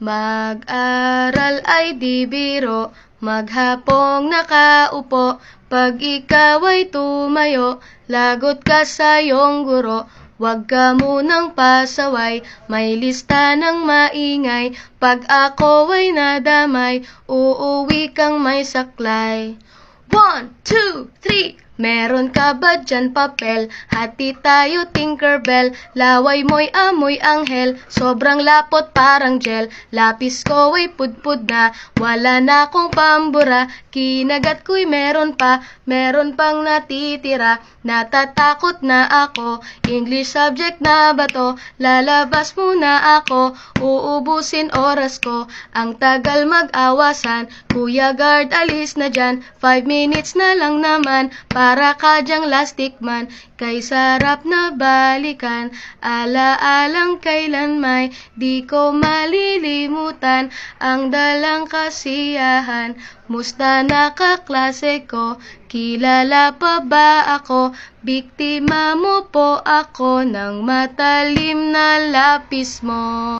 Mag-aral ay di biro, maghapong nakaupo, pag ikaw ay tumayo, lagot ka sa iyong guro. Huwag ka munang pasaway, may lista ng maingay, pag ako ay nadamay, uuwi kang may saklay. One, two, three! Meron ka ba dyan papel? Hati tayo Tinkerbell Laway mo'y amoy anghel. Sobrang lapot parang gel. Lapis ko ay pudpud na. Wala na akong pambura. Kinagat ko'y meron pa. Meron pang natitira. Natatakot na ako. English subject na ba to? Lalabas muna ako. Uubusin oras ko. Ang tagal mag-awasan. Kuya guard alis na dyan. Five minutes na lang naman Para ka dyang lastic man Kay sarap na balikan. Ala-alang kailan may Di ko malilimutan Ang dalang kasiyahan. Musta na kaklase ko Kilala pa ba ako? Biktima mo po ako Ng matalim na lapis mo